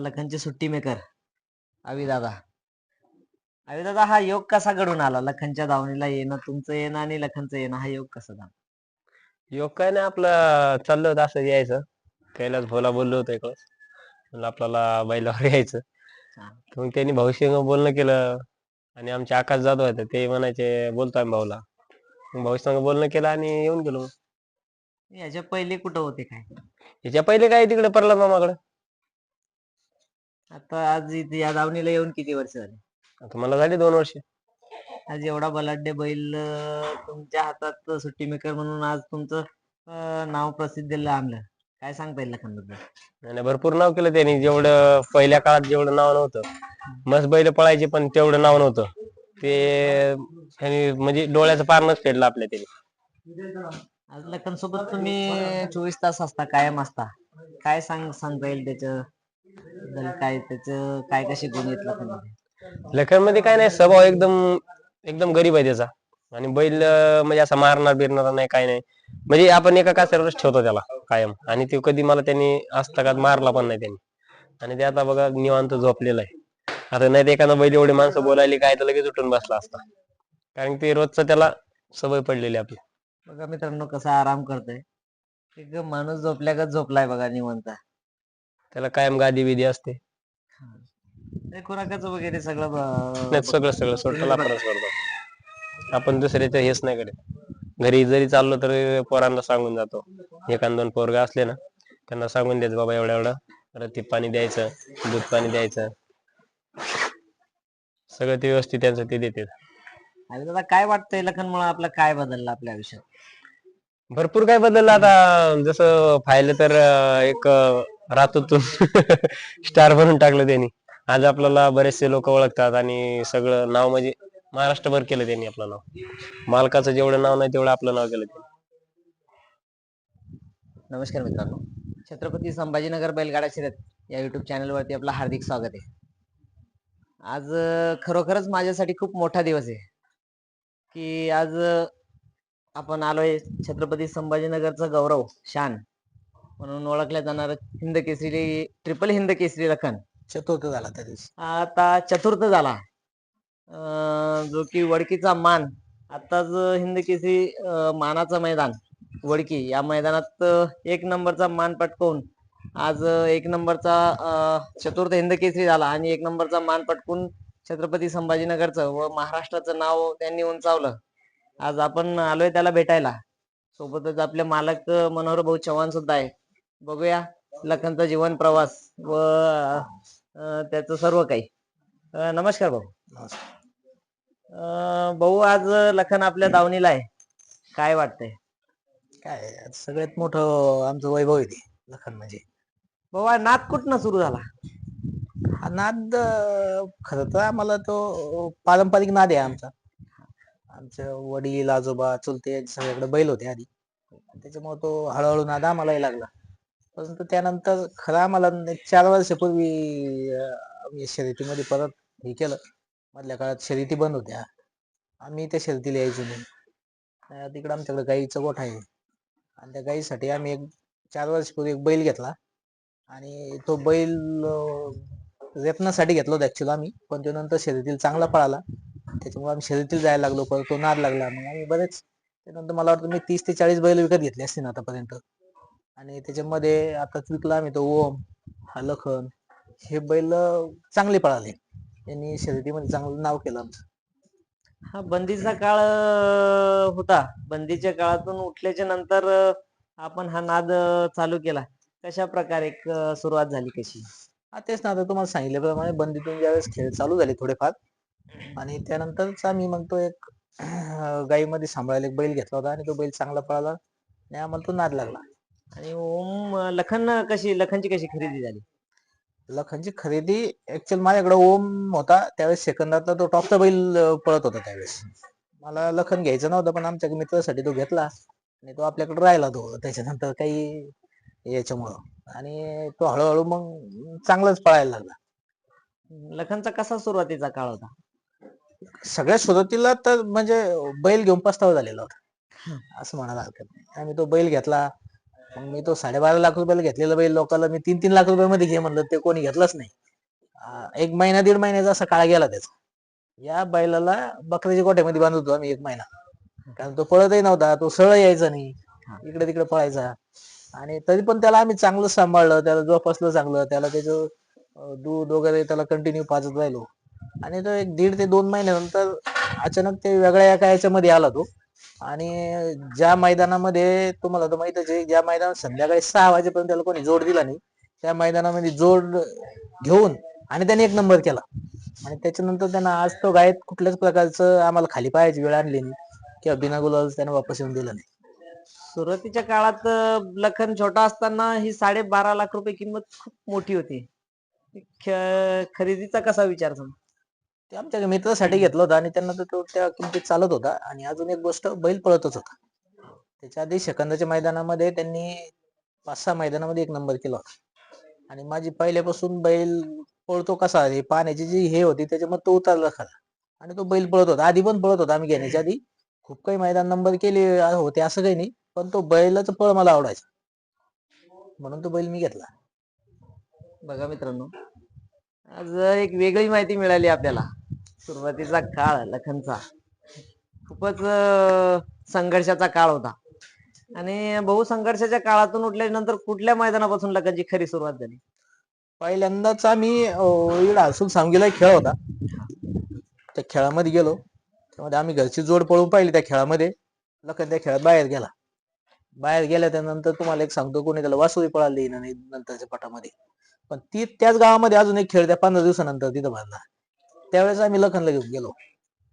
लखनचे सुट्टी मेकर दादा दादा हा योग कसा घडून आला? लखनच्या दावणीला येणं तुमचं येणं आणि लखनचं येणं हा योग कसा झाला? योग काय नाही आपलं चाललं होतं असं यायचं. कैलास भोला बोललो होतो एक वेळेस म्हणलं आपल्याला बैलावर यायचं. हा. तर मग त्यांनी भाऊशी बोलणं केलं. आणि आमचे आकाश जाधव होते ते म्हणायचे बोलतो आम्ही भाऊला. मग भाऊ संग बोलणं केलं आणि येऊन गेलो याच्या पहिले कुठं होते काय? याच्या पहिले काय तिकडे प्रल्हाद मामाकडे? आता आज इथे या दावणीला येऊन किती वर्ष झाले? आता मला झाली दोन वर्ष. आज एवढा बलाढ्य बैल अ, तुमच्या हातात सुट्टी मेकर म्हणून आज तुमचं अ, नाव प्रसिद्धीला आणलं काय सांगता येईल लखनबद्दल आणि भरपूर नाव केलं त्यांनी. जेवढं पहिल्या काळात जेवढं नाव नव्हतं मस्त बैल पळायचे पण तेवढं नाव नव्हतं. ते म्हणजे डोळ्याचं पारणच फेडलं आपल्या त्यांनी. आज लखन सोबत तुम्ही चोवीस तास असता कायम असता. काय सांग सांगता येईल बद्दल काय त्याच काय कसे गुण आहेत लखनमध्ये लखनमध्ये काय नाही स्वभाव एकदम एकदम गरीब आहे त्याचा. आणि बैल अं, म्हणजे असा मारणार बिरणार नाही काय नाही. म्हणजे आपण एका कासावरच ठेवतो त्याला कायम. आणि ते कधी मला त्यांनी हस्तकात मारला पण नाही त्यांनी. आणि ते आता बघा निवांत झोपलेला आहे. आता नाही एखादा बैल एवढी माणसं बोलायली काय तर लगेच उठून बसला असता. कारण ते रोजचं त्याला सवय पडलेली आपली. बघा मित्रांनो कसा आराम करतोय. एक माणूस झोपल्यागत झोपलाय बघा निवंत. त्याला कायम गादी बिदी असते. ते खुराकाचं वगैरे सगळं ब- नाही सगळं सगळं सोडलं आपणच करतो. आपण दुसऱ्याचं हेच नाही करत. घरी जरी चाललो तर पोरांना सांगून जातो. एखाद दोन पोरगा असले ना त्यांना सांगून द्यायचं बाबा एवढं एवढं रतीब पाणी द्यायचं दूध पाणी द्यायचं. सगळं ते व्यवस्थित त्यांचं ते देते आणि दादा काय वाटतंय लखनमुळे आपलं काय बदललं आपल्या आयुष्यात? भरपूर काय बदललं आता जसं पाहिलं तर अं, एक अं, रातूतून स्टार बनून टाकलं त्यांनी. आज आपल्याला बरेचसे लोक ओळखतात आणि सगळं नाव म्हणजे महाराष्ट्रभर केलं त्यांनी आपलं नाव. मालकाचं जेवढं नाव नाही तेवढं आपलं नाव केलं त्यांनी. नमस्कार मित्रांनो. छत्रपती संभाजीनगर बैलगाडा शर्यत या युट्यूब चॅनलवरती आपलं हार्दिक स्वागत आहे. आज खरोखरच माझ्यासाठी खूप मोठा दिवस आहे. की आज आपण आलोय छत्रपती संभाजीनगरचा गौरव शान. म्हणून ओळखल्या जाणार हिंद केसरी ट्रिपल हिंद केसरी लखन. चतुर्थ झाला त्या दिवशी. आता चतुर्थ झाला. अं, जो की वडकीचा मान आताच हिंद केसरी अं, मानाचं मैदान वडकी. या मैदानात अं, एक नंबरचा मान पटकवून आज अं, एक नंबरचा अं, चतुर्थ हिंद केसरी झाला आणि एक नंबरचा मान पटकून छत्रपती संभाजीनगरचं व महाराष्ट्राचं नाव त्यांनी उंचावलं. आज आपण आलोय त्याला भेटायला. सोबतच आपले मालक अं, मनोहर भाऊ चव्हाण सुद्धा आहे. बघूया. लखनचा जीवन प्रवास व त्याचं सर्व काही. नमस्कार भाऊ. अं, भाऊ आज लखन आपल्या दावणीला आहे. काय वाटतंय? काय सगळ्यात मोठं आमचं वैभव आहे ते लखन म्हणजे. भाऊ हा नाद कुठनं सुरू झाला? हा नाद खर तर आम्हाला तो पारंपरिक नाद आहे आमचा. आमचे वडील आजोबा चुलते सगळ्याकडे बैल होते आधी. त्याच्यामुळे तो हळूहळू नाद आम्हालाही लागला. परंतु त्यानंतर खरं आम्हाला चार वर्षापूर्वी आम्ही शर्यतीमध्ये परत हे केलं. मधल्या काळात शर्यती बंद होत्या. आम्ही त्या शर्यतीला यायचो नाही तिकडं आमच्याकडे गाईचा गोठा आहे. आणि त्या गाईसाठी आम्ही एक चार वर्षापूर्वी एक बैल घेतला. आणि तो बैल अं, घेतला होता ऍक्च्युअली आम्ही. पण तो नंतर शर्यतीला चांगला पळाला. त्याच्यामुळे आम्ही शर्यतीला जायला लागलो. परत तो नाद लागला. मग आम्ही बरेच त्यानंतर मला वाटतं मी तीस ते चाळीस बैल विकत घेतले असतील आतापर्यंत. आणि त्याच्यामध्ये आता विकला आम्ही तो ओम हा लखन हे बैल चांगले पळाले. त्यांनी शर्यतीमध्ये चांगलं नाव केलं आमचं. हा बंदीचा काळ होता. बंदीच्या काळातून उठल्याच्या नंतर आपण हा नाद चालू केला. कशा प्रकारे सुरुवात झाली कशी? हा तेच ना. आता तुम्हाला सांगितल्याप्रमाणे बंदीतून ज्यावेळेस खेळ चालू झाले थोडेफार आणि त्यानंतरच आम्ही मग तो एक गाईमध्ये सांभाळायला एक बैल घेतला होता आणि तो बैल चांगला पळाला आणि आम्हाला तो नाद लागला. आणि ओम लखन कशी लखनची कशी खरेदी झाली? लखनची खरेदी ऍक्च्युअल माझ्याकडे ओम होता त्यावेळेस सेकंदातला तो टॉपचा बैल अं, पळत होता त्यावेळेस. मला लखन घ्यायचं नव्हतं पण आमच्या मित्रासाठी तो घेतला आणि तो आपल्याकडे राहिला तो. त्याच्यानंतर काही याच्यामुळं. आणि तो हळूहळू मग चांगलाच पळायला लागला. लखनचा कसा सुरुवातीचा काळ होता? सगळ्यात सुरुवातीला तर म्हणजे बैल घेऊन पस्तावा झालेला होता. असं म्हणायला हरकत नाही. आम्ही तो बैल घेतला. मग मी तो साडेबारा लाख रुपयाला घेतलेला बैल लोकांना मी तीन तीन लाख रुपयामध्ये घे म्हणलं ते कोणी घेतलंच नाही. एक महिना दीड महिन्याचा असा काळ गेला त्याचा. या बैलाला बकऱ्याच्या गोठ्यामध्ये बांधत होतो आम्ही एक महिना. कारण तो पळतही नव्हता तो सरळ यायचा नाही. इकडे तिकडे पळायचा. आणि तरी पण त्याला आम्ही चांगलं सांभाळलं त्याला जोपासलं चांगलं त्याला त्याचं अं, दूध वगैरे त्याला कंटिन्यू पाजत राहिलो. आणि तो एक दीड ते दोन महिन्यानंतर अचानक ते वेगळ्या एका याच्यामध्ये आला तो. आणि ज्या मैदानामध्ये तुम्हाला तर माहितच आहे ज्या मैदानात संध्याकाळी सहा वाजेपर्यंत त्याला कोणी जोड दिला नाही त्या मैदानामध्ये जोड घेऊन आणि त्याने एक नंबर केला. आणि त्याच्यानंतर त्यांना आज तो गायत कुठल्याच प्रकारचं आम्हाला खाली पाहायची वेळ आणली नाही किंवा बिना गुलाल त्याने वापस येऊन दिला नाही. सुरुवातीच्या काळात लखन छोटा असताना ही साडेबारा लाख रुपये किंमत खूप मोठी होती. खरेदीचा कसा विचार सांग ते आमच्या मित्रासाठी घेतला होता आणि त्यांना तो त्या किमतीत चालत होता. आणि अजून एक गोष्ट बैल पळतच होता. त्याच्या आधी सेकंदाच्या मैदानामध्ये त्यांनी पाच सहा मैदानामध्ये एक नंबर केला होता. आणि माझी पहिल्यापासून बैल पळतो कसा हे पाण्याची जी हे होती त्याच्यामध्ये तो उतरला खरा. आणि तो बैल पळत होता. आधी पण पळत होता आम्ही घेण्याच्या आधी. खूप काही मैदान नंबर केले होते असं काही नाही पण तो बैलाचं पळ मला आवडायचा. म्हणून तो बैल मी घेतला. बघा मित्रांनो आज एक वेगळी माहिती मिळाली आपल्याला. सुरुवातीचा काळ लखनचा. खूपच संघर्षाचा काळ होता. आणि बहु संघर्षाच्या काळातून उठल्यानंतर कुठल्या मैदानापासून लखनची खरी सुरुवात झाली? पहिल्यांदाच आम्ही असून इकडं सांगीला एक खेळ होता. त्या खेळामध्ये गेलो. त्यामध्ये आम्ही घरची जोड पळून पाहिली त्या खेळामध्ये. लखन त्या खेळात बाहेर गेला. बाहेर गेल्या त्यानंतर तुम्हाला एक सांगतो कोणी त्याला वासुरी पळाली येईना नाही नंतरच्या पटामध्ये. पण ती त्याच गावामध्ये अजून एक खेळ त्या पंधरा दिवसानंतर तिथं भरला. त्यावेळेस आम्ही लखनला घेऊन गेलो.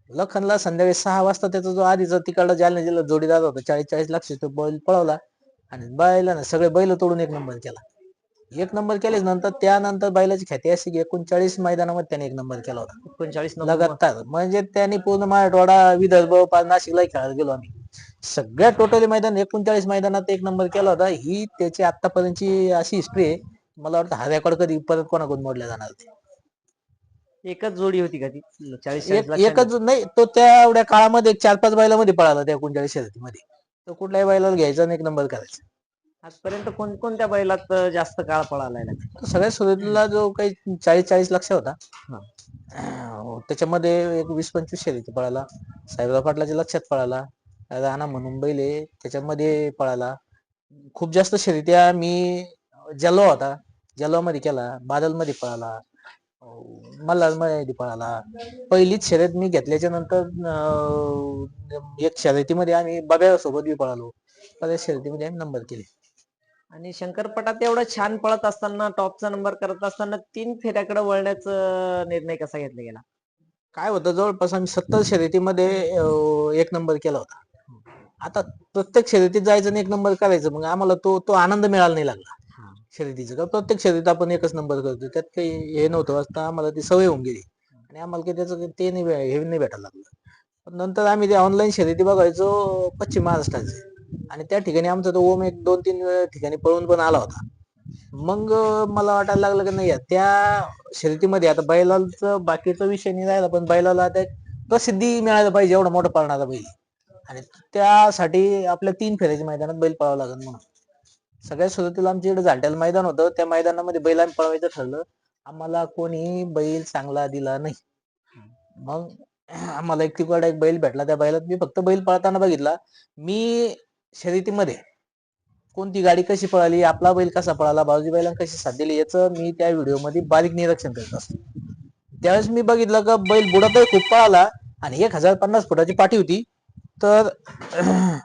लखनला संध्याकाळी सहा वाजता त्याचा जो आधीचा तिकडला जालना जिल्हा जोडीदार होता चाळीस चाळीस लाख तो बैल पळवला आणि बैलानं सगळे बैल तोडून एक नंबर केला. एक नंबर केल्याच नंतर त्यानंतर बैलाची ख्याती अशी की एकोणचाळीस मैदानामध्ये त्याने एक नंबर केला होता. एकोणचाळीस लगातार. म्हणजे त्यांनी पूर्ण मराठवाडा विदर्भ नाशिकला खेळायला गेलो आम्ही. सगळ्या टोटली मैदान एकोणचाळीस मैदानात एक नंबर केला होता. ही त्याची आतापर्यंतची अशी हिस्ट्री आहे. मला वाटतं हा रेकॉर्ड कधी परत कोणाकडून मोडला जाणार. एकच जोडी होती का ती? चाळीस एक- चाळीस. एकच नाही तो त्या एवढ्या काळामध्ये एक चार पाच बैलामध्ये पळाला त्या एकोणचाळीस शर्यतीमध्ये. तो कुठल्याही बैलाला घ्यायचा आणि एक नंबर करायचा. आजपर्यंत कोणकोणत्या बैलात अं, जास्त काळ पळालाय? तो सगळ्यात सुरुवातीला जो काही चाळीस चाळीस लक्ष होता हा. अं, त्याच्यामध्ये एक वीस पंचवीस शर्यती पळाला. साहेबराव पाटलाच्या लक्षात पळाला. राणा म्हणून बैल त्याच्यामध्ये पळाला. खूप जास्त शर्यत्या मी जलवा होता. जलवा मध्ये केला. बादलमध्ये पळाला मल्हारमध्ये पळाला. पहिलीच शर्यत मी घेतल्याच्या नंतर अं, एक शर्यतीमध्ये आम्ही बब्या सोबत बी पळालो. बऱ्याच शर्यतीमध्ये आम्ही नंबर केले. आणि शंकरपटात एवढं छान पळत असताना टॉपचा नंबर करत असताना तीन फेऱ्याकडे वळण्याचा निर्णय कसा घेतला गेला? काय होतं जवळपास आम्ही सत्तर शर्यतीमध्ये अं, एक नंबर केला होता. आता प्रत्येक शर्यतीत जायचं आणि एक नंबर करायचं मग आम्हाला तो तो आनंद मिळाला नाही लागला. शर्यतीचं. का प्रत्येक शर्यत आपण एकच नंबर करतो त्यात काही हे नव्हतं. असता आम्हाला ती सवय होऊन गेली. आणि आम्हाला काही त्याचं ते नाही हे नाही भेटायला लागलं. पण नंतर आम्ही ते ऑनलाईन शर्यती बघायचो पश्चिम महाराष्ट्राचे. आणि त्या ठिकाणी आमचा तो ओम एक दोन तीन वेळा ठिकाणी पळून पण आला होता. मग मला वाटायला लागलं की नाही त्या शर्यतीमध्ये आता बैलाचं बाकीचा विषय नाही राहिला. पण बैलाला आता एक प्रसिद्धी मिळायला पाहिजे. एवढा मोठा पळणारा बैल. आणि त्यासाठी आपल्या तीन फेऱ्याच्या मैदानात बैल पळावं लागेल म्हणून. सगळ्यात सुरुवातीला आमच्या इकडे मैदान होतं. त्या मैदानामध्ये बैल आम्ही पळवायचं ठरलं. आम्हाला कोणी बैल चांगला दिला नाही. मग आम्हाला एक तिकडे एक बैल भेटला. त्या बैलात मी फक्त बैल पळताना बघितला. मी शर्यतीमध्ये कोणती गाडी कशी पळाली आपला बैल कसा पळाला बाजू बैलांना कशी साथ दिली याचं मी त्या व्हिडिओमध्ये बारीक निरीक्षण करत असतो. त्यावेळेस मी बघितलं का बैल बुडातही खूप पळाला आणि एक हजार पन्नास फुटाची पाठी होती. तर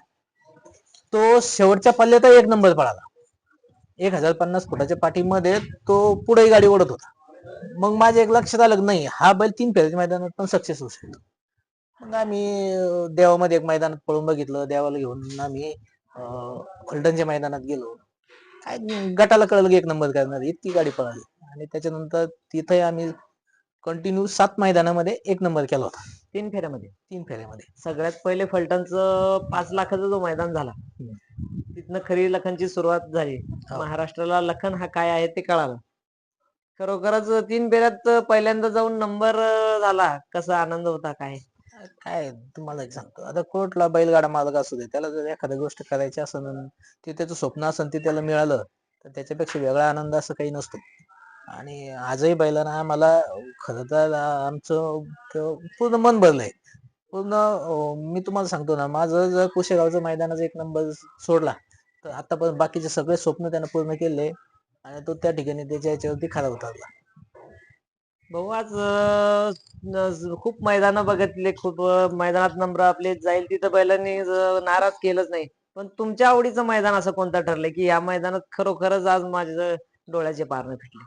तो शेवटच्या पल्ल्यात एक नंबर पळाला. एक हजार पन्नास फुटाच्या पाठीमध्ये तो पुढे गाडी ओढत होता. मग माझ्या एक लक्षात आलं की नाही हा बैल तीन फेऱ्याच्या मैदानात पण सक्सेस होऊ शकतो. मग आम्ही देवामध्ये एक मैदानात पळून बघितलं देवाला घेऊन आम्ही अं, फलटणच्या मैदानात गेलो. काय गटाला कळलं की एक नंबर करणार इतकी गाडी पळाली. आणि त्याच्यानंतर तिथे आम्ही कंटिन्यू सात मैदानामध्ये एक नंबर केला होता. तीन फेऱ्यामध्ये. तीन फेऱ्यामध्ये. सगळ्यात पहिले फलटणचं पाच लाखाचा जो मैदान झाला तिथनं खरी लखनची सुरुवात झाली. हो. महाराष्ट्राला लखन हा काय आहे ते कळालं. खरोखरच तीन फेऱ्यात पहिल्यांदा जाऊन नंबर झाला. कसा आनंद होता काय? काय तुम्हाला एक सांगतो. आता कोर्टला बैलगाडा मालक असू दे त्याला जर एखादी गोष्ट करायची असेल ते त्याचं स्वप्न असेल ते त्याला मिळालं तर त्याच्यापेक्षा वेगळा आनंद असं काही नसतो. आणि आजही बैलांना आम्हाला खरं तर आमचं पूर्ण मन भरलंय. पूर्ण मी तुम्हाला सांगतो ना माझं जर कुशेगावचं मैदानाचा एक नंबर सोडला तर आतापर्यंत बाकीचे सगळे स्वप्न त्यानं पूर्ण केले आणि तो त्या ठिकाणी त्याच्या याच्यावरती खरा उतरला. भाऊ आज खूप मैदान बघितले खूप मैदानात नंबर आपले जाईल तिथं बैलांनी नाराज केलंच नाही. पण तुमच्या आवडीचं मैदान असं कोणतं ठरलंय की या मैदानात खरोखरच आज माझ्या डोळ्याचे पारणं फिटले?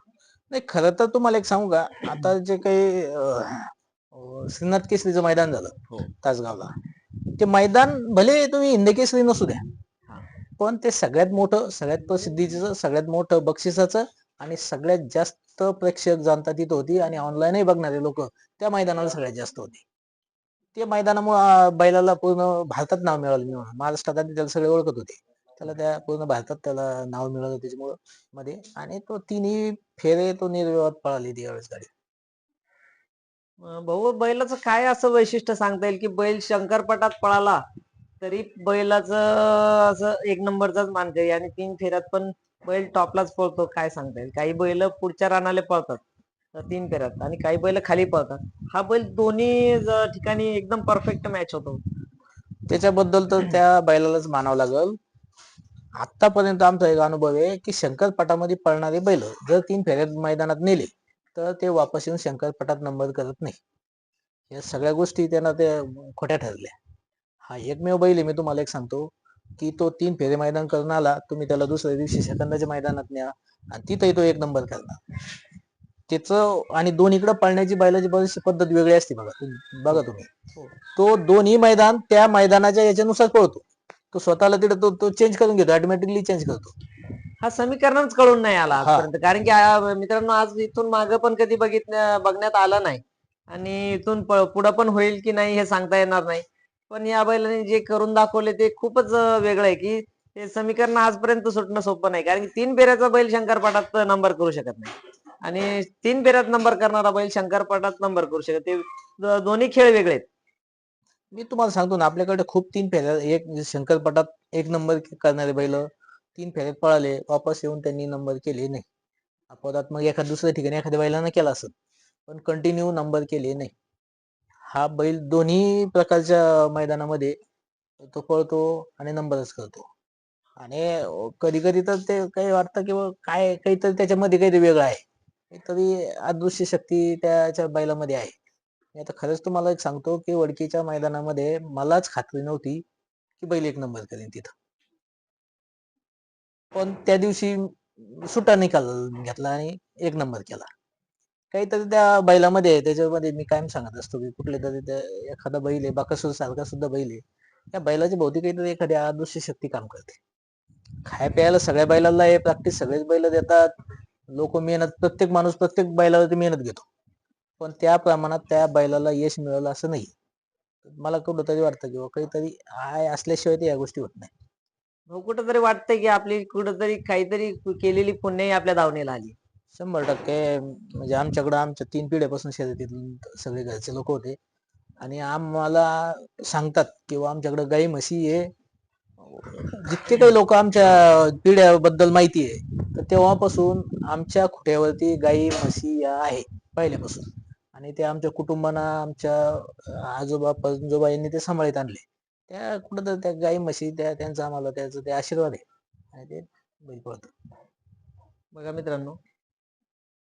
नाही खरं तर तुम्हाला एक सांगू का आता जे काही अं, श्रीनाथ केसरीचं मैदान झालं हो. तासगावला ते मैदान भले तुम्ही हिंद केसरी नसू द्या हा. पण ते सगळ्यात मोठं सगळ्यात प्रसिद्धीचं सगळ्यात मोठं बक्षिसाचं आणि सगळ्यात जास्त प्रेक्षक जनता तिथं होती आणि ऑनलाईनही बघणारे लोक त्या मैदानाला सगळ्यात जास्त होते ते मैदानामुळे बैलाला पूर्ण भारतात नाव मिळालं मिळालं. महाराष्ट्रात आधी त्याला सगळे ओळखत होते त्याला त्या पूर्ण भारतात त्याला नाव मिळालं त्याच्यामुळं मध्ये. आणि तो तिन्ही फेरे तो निर्विवाद पळाली ती यावेळेस गाडी. भाऊ बैलाचं काय असं वैशिष्ट्य सांगता येईल की बैल शंकरपटात पळाला तरी बैलाचं असं एक नंबरचाच मानकरी आणि तीन फेऱ्यात पण बैल टॉपलाच पळतो काय सांगता येईल? काही बैल पुढच्या रानाले पळतात तर तीन फेऱ्यात. आणि काही बैल खाली पळतात. हा बैल दोन्ही ठिकाणी एकदम परफेक्ट मॅच होतो. त्याच्याबद्दल तर त्या बैलालाच मानावं लागल. आतापर्यंत आमचा एक अनुभव आहे की शंकरपटामध्ये पळणारे बैल जर तीन फेऱ्यात मैदानात नेले तर ते वापस येऊन शंकरपटात नंबर करत नाही. या सगळ्या गोष्टी त्यांना ते खोट्या ठरल्या. हा एकमेव बैल आहे मी तुम्हाला एक सांगतो की तो तीन फेरे मैदान करून आला तुम्ही त्याला दुसऱ्या दिवशी सेकंदाच्या मैदानात न्या आणि तिथंही तो एक नंबर करणार. त्याचं आणि दोन्हीकडे पळण्याची बैलाची बरीचशी पद्धत वेगळी असते बघा बघा तुम्ही. तो दोन्ही मैदान त्या मैदानाच्या याच्यानुसार पळतो. तो स्वतःला तिथे तो तो चेंज करून घेतो ऑटोमॅटिकली चेंज करतो. हा समीकरणच कळून नाही आला हा. आजपर्यंत. कारण की आ- मित्रांनो आज इथून मागं पण कधी बघितण्या बघण्यात आलं नाही. आणि इथून पुढं पण होईल की नाही हे सांगता येणार नाही. पण या बैलाने जे करून दाखवले ते खूपच अं, वेगळं आहे की ते समीकरण आजपर्यंत सुटणं सोपं नाही. कारण की तीन फेऱ्याचा बैल शंकरपाटात नंबर करू शकत नाही. आणि तीन फेऱ्यात नंबर करणारा बैल शंकरपाटात नंबर करू शकत ते द- दोन्ही खेळ वेगळे आहेत. मी तुम्हाला सांगतो ना आपल्याकडे खूप तीन फेऱ्या एक शंकरपटात एक नंबर करणारे बैल तीन फेऱ्यात पळाले वापस येऊन त्यांनी नंबर केले नाही. अपवादात मग एखाद्या दुसऱ्या ठिकाणी एखाद्या बैलानं केला असत पण कंटिन्यू नंबर केले नाही. हा बैल दोन्ही प्रकारच्या मैदानामध्ये तो पळतो आणि नंबरच करतो. आणि कधी कधी तर ते काही वाटतं की बुवा काय काहीतरी त्याच्यामध्ये काहीतरी वेगळं आहे. काहीतरी अदृश्य शक्ती त्याच्या बैलामध्ये आहे. मी आता खरंच तुम्हाला एक सांगतो की वडकीच्या मैदानामध्ये मलाच खात्री नव्हती की बैल एक नंबर करेन तिथं. पण त्या दिवशी सुटा निकाल घेतला आणि एक नंबर केला. काहीतरी त्या बैलामध्ये त्याच्यामध्ये मी कायम सांगत असतो की कुठले तरी त्या एखादा बैल आहे बाकसूर सारखा सुद्धा बैल आहे. त्या बैलाच्या भोवती काहीतरी एखादी अदृश्य शक्ती काम करते. खाय प्यायला सगळ्या बैलाला हे प्रॅक्टिस सगळेच बैल देतात. लोक मेहनत प्रत्येक माणूस प्रत्येक बैलावरती मेहनत घेतो. पण त्या प्रमाणात त्या बैलाला यश मिळालं असं नाही. मला कुठंतरी वाटतं किंवा काहीतरी आहे असल्याशिवाय ते या गोष्टी होत नाही. भाऊ कुठंतरी वाटतंय की आपली कुठंतरी काहीतरी केलेली पुण्यही आपल्या दावणीला आली. शंभर टक्के. म्हणजे आमच्याकडं आमच्या तीन पिढ्यापासून शर्यतीत सगळे घरचे लोक होते. आणि आम्हाला सांगतात किंवा आमच्याकडे गाई म्हशी आहे जितके काही लोक आमच्या पिढ्याबद्दल माहिती आहे तर तेव्हापासून आमच्या खुट्यावरती गाई म्हशी या आहे पहिल्यापासून. आणि ते आमच्या कुटुंबाना आमच्या आजोबा पणजोबा यांनी ते सांभाळीत आणले. त्या कुठं त्या गाई म्हशी त्या त्यांचा आम्हाला त्याचा ते आशीर्वाद आहे. आणि ते बैल पळतं बघा मित्रांनो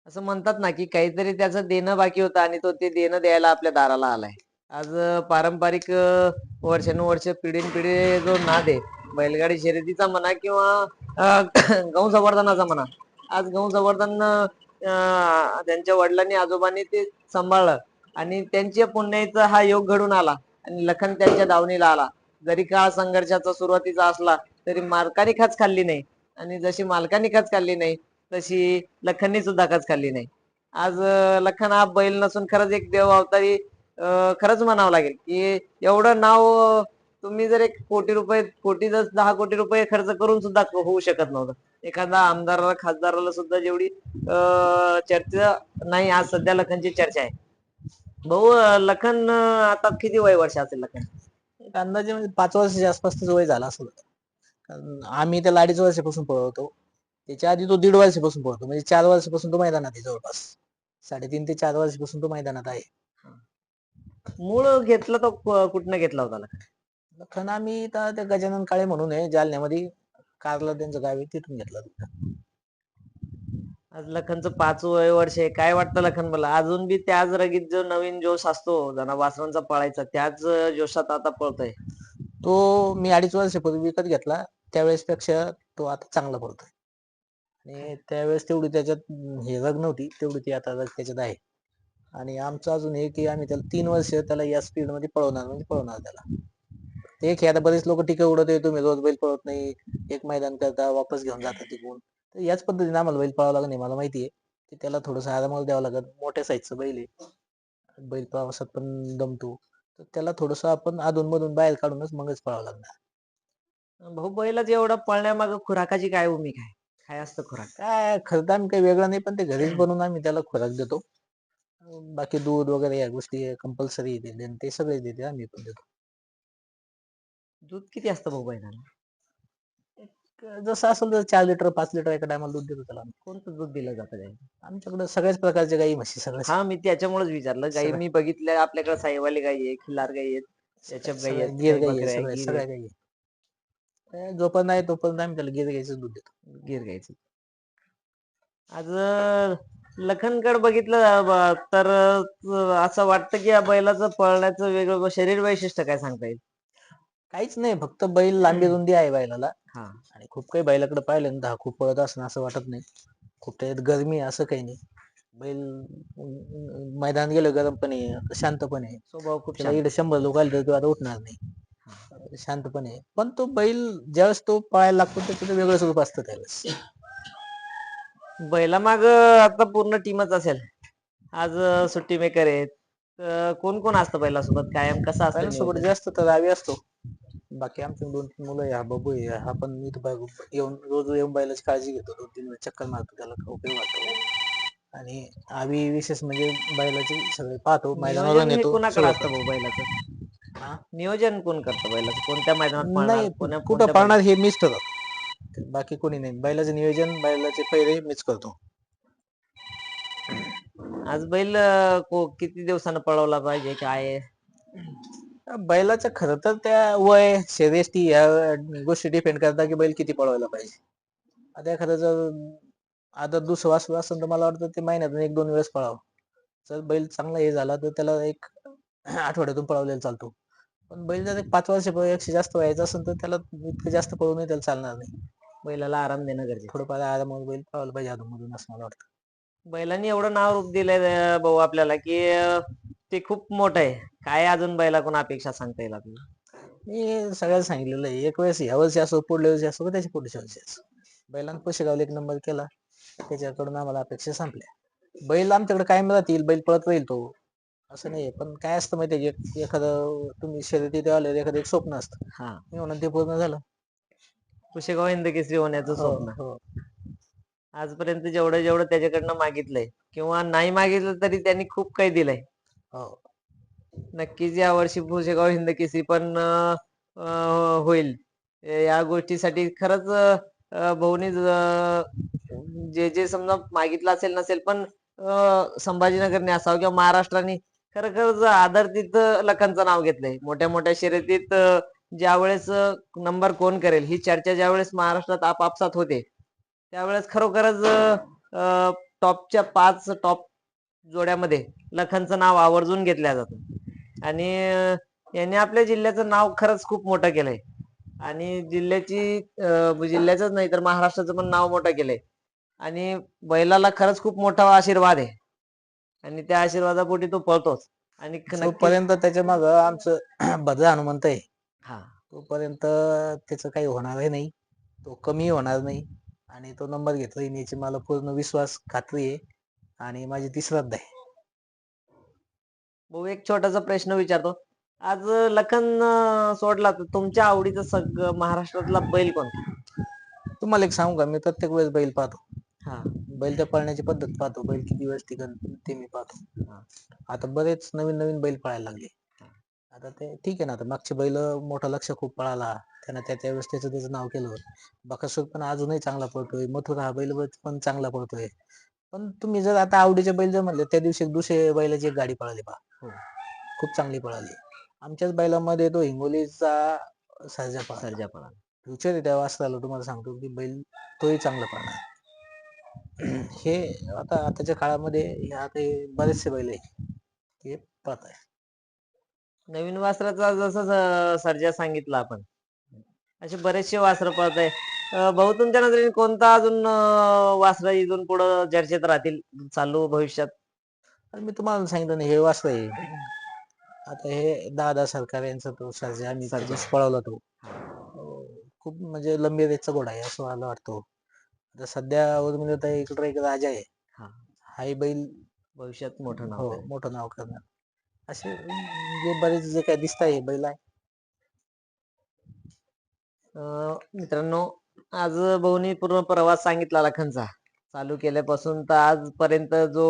असं म्हणतात ना की काहीतरी त्याचं देणं बाकी होतं आणि तो ते देणं द्यायला आपल्या दाराला आलाय. आज पारंपरिक वर्षानुवर्ष पिढीन पिढी जो नाद आहे बैलगाडी शर्यतीचा म्हणा किंवा गहू संवर्धनाचा म्हणा. आज गहू संवर्धन त्यांच्या वडिलांनी आजोबांनी ते सांभाळलं. आणि त्यांच्या पुण्याचा हा योग घडून आला. आणि लखन त्यांच्या दावणीला आला. जरी काळ संघर्षाचा सुरुवातीचा असला तरी मालकाने खाच खाल्ली नाही. आणि जशी मालकाने खाच खाल्ली नाही तशी लखननी सुद्धा खच खाल्ली नाही. आज लखन हा बैल नसून खरंच एक देव अवतारी खरंच म्हणावं लागेल की एवढं नाव तुम्ही जर एक कोटी रुपये कोटी जर दहा कोटी रुपये खर्च करून सुद्धा होऊ शकत नव्हतं. एखादा आमदाराला खासदाराला सुद्धा जेवढी चर्चा नाही आज सध्या लखनची चर्चा आहे. भाऊ लखन आता किती वय वर्ष असेल लखन? अंदाजे म्हणजे पाच वर्षाच्या आसपास वय झालं असं आम्ही त्याला अडीच वर्षापासून पळवतो. त्याच्या आधी तो दीड वर्षापासून पळतो म्हणजे चार वर्षापासून तो मैदानात आहे जवळपास. साडेतीन ते चार वर्षापासून तो मैदानात आहे. मूळ घेतला तो कुठनं घेतला होता लखन आम्ही त्या गजानन काळे म्हणून आहे जालन्यामध्ये कारला त्यांचं गाव आहे तिथून घेतला आज लखनचं पाच वय वर्ष आहे. काय वाटतं लखन मला? अजून बी त्याच रगीत जो नवीन जोश असतो जना वासरांचा पळायचा त्याच जोशात आता पळतोय. तो मी अडीच वर्षापूर्वी विकत घेतला. त्यावेळेस पेक्षा तो आता चांगला पळतोय. आणि त्यावेळेस तेवढी त्याच्यात हे रग नव्हती तेवढी ती आता रग त्याच्यात आहे. आणि आमचं अजून हे की आम्ही त्याला तीन वर्ष त्याला या स्पीडमध्ये पळवणार म्हणजे पळवणार त्याला. ते एक आता बरेच लोक टीका उडत आहे तुम्ही रोज बैल पळवत नाही एक मैदान करता वापस घेऊन जाता तिकडून. तर याच पद्धतीने आम्हाला बैल पळावं नाही मला माहिती आहे. की त्याला थोडंसं आरामावर द्यावं लागत मोठ्या साईजचं बैल आहे. बैल प्रवासात पण दमतो. तर त्याला थोडस आपण अधून मधून बाहेर काढूनच मगच पळावं लागणार. भाऊ बैलाच एवढं पळण्यामाग खुराकाची काय भूमिका आहे? काय असतं खुराक? काय खरं तर आम्ही काही वेगळं नाही पण ते घरीच बनवून आम्ही त्याला खुराक देतो. बाकी दूध वगैरे या गोष्टी कंपल्सरी देते ते सगळे देते आम्ही पण देतो. दूध किती असतं भाऊ क- जसं असेल तर चार लिटर पाच लिटर एका टायमाला दूध देतो त्याला. कोणतं दूध दिलं जातं गाई आमच्याकडे सगळ्याच प्रकारच्या गाई म्हशी सगळ्या हा मी त्याच्यामुळेच विचारलं गाई. मी बघितल्या आपल्याकडे साईवाली गाई आहे खिल्लार गाई आहेत त्याच्या गाई आहेत, गिर गाई आहे, सगळ्या गिर सगळ्या आहे. गाई आहे. अं, जोपर्यंत आहे तोपर्यंत आम्ही त्याला गिर गाईचं दूध देतो गिर गाईचं आज अं, लखनकड बघितलं ब- तर अं, असं वाटतं की या बैलाचं पळण्याचं वेगळं शरीर वैशिष्ट्य काय सांगता येईल काहीच नाही फक्त बैल लांबी रुंदी आहे बैलाला. हा. आणि खूप काही बैलाकडे पाहिलं ना दहा खूप पळत असणं असं वाटत नाही. खूप त्याच्यात गरमी आहे असं काही नाही. बैल अं, मैदानात गेलं गरमपणे शांतपणे स्वभाव खूप त्याला. इकडे शंभर लोक आले तर तो आता उठणार नाही. शांतपणे पण. तो बैल ज्यावेळेस तो पळायला लागतो त्याचं ते वेगळंच रूप असतं त्यावेळेस. बैलामाग आता पूर्ण टीमच असेल. आज सुट्टी मेकर आहेत. तर कोण कोण असतं बैलासोबत कायम कसं असतं नियोजन? जास्त तर रावी असतो. बाकी आमचे दोन तीन मुलं आहे हा बबू आहे हा पण इथं बै- येऊन रोज येऊन बैलाची काळजी घेतो. दोन तीन वेळा चक्कर मारतो त्याला उपयोग वाटतो आणि आम्ही विशेष म्हणजे बैलाची सगळे पाहतो मैदानावर नियोजन हे नेतो कोणाकडे सगळं असतं भाऊ बैलाचं हा? नियोजन कोण करतं बैलाचं कोणत्या मैदानात पळणार, नाही कोण्या- कुठं कोणत्या पळणार हे मीच ठरवतो. बाकी कोणी नाही. बैलाचं नियोजन बैलाचे पैरे मीच करतो. आज बैल अं, को- किती दिवसानं पळवला पाहिजे काय बैलाचं खरं तर त्या वय शर्यती या गोष्टी डिपेंड करतात की बैल किती पळवायला पाहिजे. आता एखादं जर आता दुसरं वासरू असेल तर मला वाटतं ते महिन्यातून एक दोन वेळेस पळावं. जर बैल चांगला हे झाला तर त्याला एक आठवड्यातून पळवलेला चालतो. पण बैल जर एक पाच वर्षापेक्षा जास्त व्हायचं असेल तर त्याला इतकं जास्त पळवूनही त्याला चालणार नाही. बैलाला आराम देणं गरजेचं थोडंफार आरामात बैल पळवायला पाहिजे अधूनमधून असं मला वाटतं. बैलांनी एवढं नाव रूप दिलंय भाऊ आपल्याला की ते खूप मोठं आहे. काय अजून बैलाकडून अपेक्षा सांगता येईल आपल्याला? मी सगळ्याला सांगितलेलं आहे. एक वेळेस ह्या वर्षी असो पुढल्या वर्षी असो त्याच्या पुढच्या वर्षी असो. बैलांना पुशेगावला एक नंबर केला. त्याच्याकडून आम्हाला अपेक्षा संपल्या. बैल आमच्याकडे कायम राहतील बैल पळत राहील तो. असं नाही पण काय असतं माहिती एखादं तुम्ही शर्यतीत आले एखादं एक स्वप्न असतं. हा. मी म्हणून ते पूर्ण झालं. कुशेगाव हिंदकेसरी होण्याचं हो, स्वप्न. हो. आजपर्यंत जेवढं जेवढं त्याच्याकडनं मागितलंय किंवा नाही मागितलं तरी त्यांनी खूप काही दिलंय. हो. नक्कीच या वर्षी भुसेगाव हिंद केसरी पण होईल. या गोष्टीसाठी खरंच भाऊनी ज- जे समजा मागितलं असेल नसेल पण संभाजीनगरने असावं किंवा महाराष्ट्राने खरं खरंच आदरतीत लखनचं नाव घेतलंय. मोठ्या मोठ्या शर्यतीत ज्यावेळेस नंबर कोण करेल ही चर्चा ज्यावेळेस महाराष्ट्रात आपापसात होते त्यावेळेस खरोखरच टॉपच्या पाच टॉप जोड्यामध्ये लखनचं नाव आवर्जून घेतलं जातं. आणि यांनी आपल्या जिल्ह्याचं नाव खरंच खूप मोठं केलंय. आणि जिल्ह्याची अं, जिल्ह्याचंच नाही तर महाराष्ट्राचं पण नाव मोठं केलंय. आणि बैलाला खरंच खूप मोठा आशीर्वाद आहे. आणि त्या आशीर्वादापोटी तो पळतोच. आणि तोपर्यंत त्याच्या माग आमचं भद्र हनुमंत आहे हा. तोपर्यंत त्याचं काही होणार नाही. तो कमी होणार नाही. आणि तो नंबर घेतला. येईल याची मला पूर्ण विश्वास खात्री आहे. आणि माझी ती श्रद्धा आहे. भाऊ एक छोटासा प्रश्न विचारतो. आज लखन अं, सोडला तर तुमच्या आवडीचं सगळं महाराष्ट्रातला बैल कोणता तुम्हाला एक सांगू का? मी प्रत्येक वेळेस बैल पाहतो. हा. बैल त्या पळण्याची पद्धत पाहतो. बैल किती वेळेस टिकन ते मी पाहतो. आता बरेच नवीन नवीन बैल पळायला लागले. आता ते ठीक आहे ना आता मागचे बैल मोठा लक्ष खूप पळाला. त्यानं त्या त्या त्याचं त्याचं नाव केलं बकासूर पण अजूनही चांगला पळतोय. मथुरा हा बैल पण चांगला पळतोय. पण तुम्ही जर आता आवडीचे बैल जर म्हणले त्या दिवशी एक दुसरे बैलाची एक गाडी पळाली पहा. हो. खूप चांगली पळाली. आमच्याच बैलामध्ये तो हिंगोलीचा सर्जा पळाला. सर्जा पळा फ्युचर आहे त्या वासराला तुम्हाला सांगतो की बैल तोही चांगला पळणार. हे आता आताच्या काळामध्ये ह्या ते बरेचसे बैल आहे ते पळत आहे नवीन वासराचा जसं सर्जा सांगितलं आपण. असे बरेचसे वासरं पळत आहे. भाऊ तुमच्या नजरेने कोणता अजून वासर इथून पुढं चर्चेत राहतील चालू भविष्यात? आणि मी तुम्हाला सांगितलं ना हे वासर आहे. आता हे दादा सरकार यांचा तो सर्जा आम्ही दिवशी पळवला तो. अं, खूप म्हणजे लंबी रेतचा घोडा आहे असं मला वाटतो. आता सध्या उर्मिला इकडे एक राजा आहे. हा. हाही बैल. भविष्यात मोठं नाव हो. मोठं नाव करणार. असे जे बरेच जे काय दिसत आहे बैल आहे. अं, मित्रांनो आज भाऊनी पूर्ण प्रवास सांगितला लखनचा चालू केल्यापासून तर आजपर्यंत जो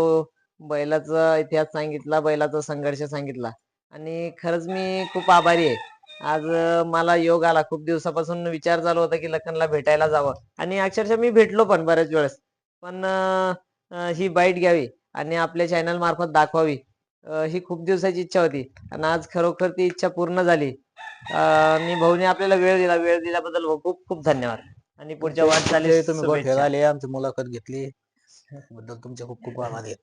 बैलाचा इतिहास सांगितला बैलाचा संघर्ष सांगितला. आणि खरंच मी खूप आभारी आहे. आज मला योग आला. खूप दिवसापासून विचार चालू होता की लखनला भेटायला जावं. आणि अक्षरशः मी भेटलो पण बऱ्याच वेळेस. पण ही बाईट घ्यावी आणि आपल्या चॅनल मार्फत दाखवावी. ही खूप दिवसाची इच्छा होती. आणि आज खरोखर ती इच्छा पूर्ण झाली. आणि भाऊने आपल्याला वेळ दिला. वेळ दिल्याबद्दल खूप खूप धन्यवाद. आणि पुढच्या वाटचालीस तुम्ही आमची मुलाखत घेतली. बद्दल तुमचे खूप खूप आभार आहे.